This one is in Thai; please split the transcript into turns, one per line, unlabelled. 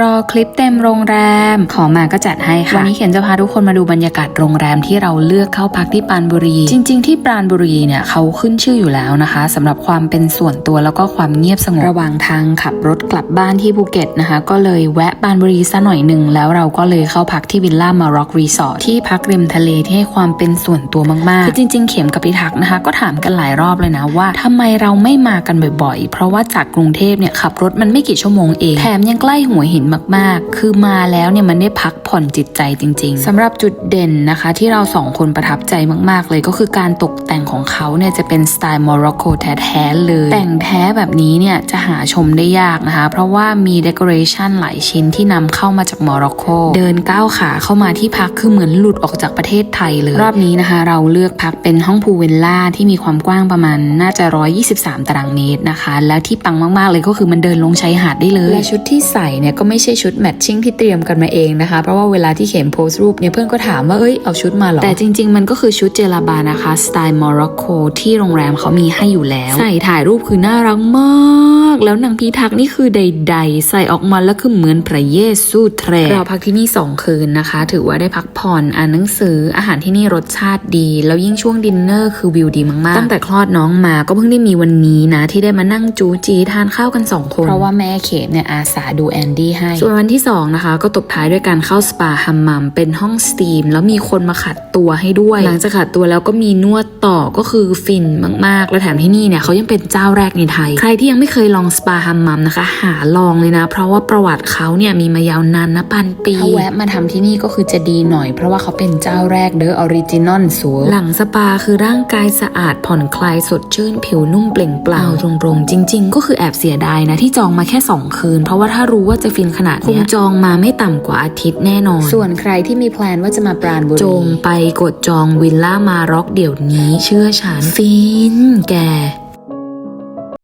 รอคลิปเต็มโรงแรม ขอมาก็จัดให้ค่ะ วันนี้เขียนจะพาทุกคนมาดูบรรยากาศโรงแรมที่เราเลือกเข้าพักที่ปรานบุรี จริง ๆ ที่ปรานบุรีเนี่ยเขาขึ้นชื่ออยู่แล้วนะคะสำหรับความเป็นส่วนตัวแล้วก็ความเงียบสงบระหว่างทางขับรถกลับบ้านที่ภูเก็ตนะคะ ก็เลยแวะปรานบุรีซะหน่อยหนึ่งแล้วเราก็เลยเข้าพักที่วิลล่ามาร็อกรีสอร์ทที่พักริมทะเลที่ให้ความเป็นส่วนตัวมากๆคือจริง ๆ เข็มกับพิทักษ์นะคะ ก็ถามกันหลายรอบเลยนะว่าทำไมเราไม่มากันบ่อยๆ เพราะว่าจากกรุงเทพเนี่ยขับรถมันไม่กี่ชั่วโมงเองแถมยังใกล้หัวหินมากๆ คือมาแล้วเนี่ยมันได้พักผ่อนจิตใจจริง ๆสำหรับจุดเด่นนะคะ ที่เราสองคนประทับใจมาก ๆ เลยก็คือการตกแต่งของเขาเนี่ยจะเป็นสไตล์โมร็อกโกแท้ๆเลย แต่งแท้แบบนี้เนี่ยจะหาชมได้ยากนะคะ เพราะว่ามีเด o อเรชันหลายชิ้นที่นำเข้ามาจากโมร็อกโกเดินก้าวขาเข้ามาที่พักคือเหมือนหลุดออกจากประเทศไทยเลย รอบนี้นะคะ เราเลือกพักเป็นห้องพูลวิลล่าที่มีความกว้างประมาณน่าจะ 123 ตารางเมตรนะคะ แล้วที่ปังมากๆเลยก็คือมันเดินลงชายหาดได้เลยและชุดที่ใส่เนี่ยก็ไม่ใช่ชุดแมทชิ่งที่เตรียมกันมาเองนะคะ เพราะว่าเวลาที่เข็มโพสต์รูปเนี่ยเพื่อนก็ถามว่าเอ้ยเอาชุดมาเหรอ แต่จริง ๆ มันก็คือชุดเจลาบานะคะสไตล์โมร็อกโกที่โรงแรมเขามีให้อยู่แล้ว ใส่ถ่ายรูปคือน่ารักมาก แล้วนางพีทักษ์นี่คือใด ๆ ใส่ออกมาแล้วคือเหมือนพระเยซูแทรเราพักที่นี่ 2 คืนนะคะ ถือว่าได้พักผ่อนอ่านหนังสืออาหารที่นี่รสชาติดี แล้วยิ่งช่วงดินเนอร์คือวิวดีมากๆตั้งแต่คลอดน้องมาก็เพิ่งได้มีวันนี้นะที่ได้มานั่งจูจีทานข้าวกัน2คนเพราะว่าแม่เขมเนี่ยอาสาดูแอนดี้ให้ ส่วนวันที่ 2 นะคะ ก็ตบท้ายด้วยการเข้าสปาฮัมมัมเป็นห้องสตรีม แล้วมีคนมาขัดตัวให้ด้วย หลังจากขัดตัวแล้วก็มีนวดต่อก็คือฟินมากๆ แล้วแถมที่นี่เนี่ยเขายังเป็นเจ้าแรกในไทย ใครที่ยังไม่เคยลองสปาฮัมมัมนะคะ หาลองเลยนะ เพราะว่าประวัติเขาเนี่ยมีมายาวนานนะพันปีถ้าแวะมาทำที่นี่ก็คือจะดีหน่อย เพราะว่าเขาเป็นเจ้าแรกเดอออริจินอลสูหลังสปาคือร่างกายสะอาดผ่อนคลายสดชื่นผิวนุ่มเปล่งปลั่งตรงๆจริง ๆ ก็คือแอบเสียดายนะที่จองมาแค่ 2 คืน เพราะว่าถ้ารู้ว่าจะฟินขนาดเนี้ยคงจองมาไม่ต่ำกว่าอาทิตย์แน่นอน ส่วนใครที่มีแพลนว่าจะมาปราณบุรีจงไปกดจองวิลล่ามาร็อกเดี๋ยวนี้ เชื่อฉันฟินแก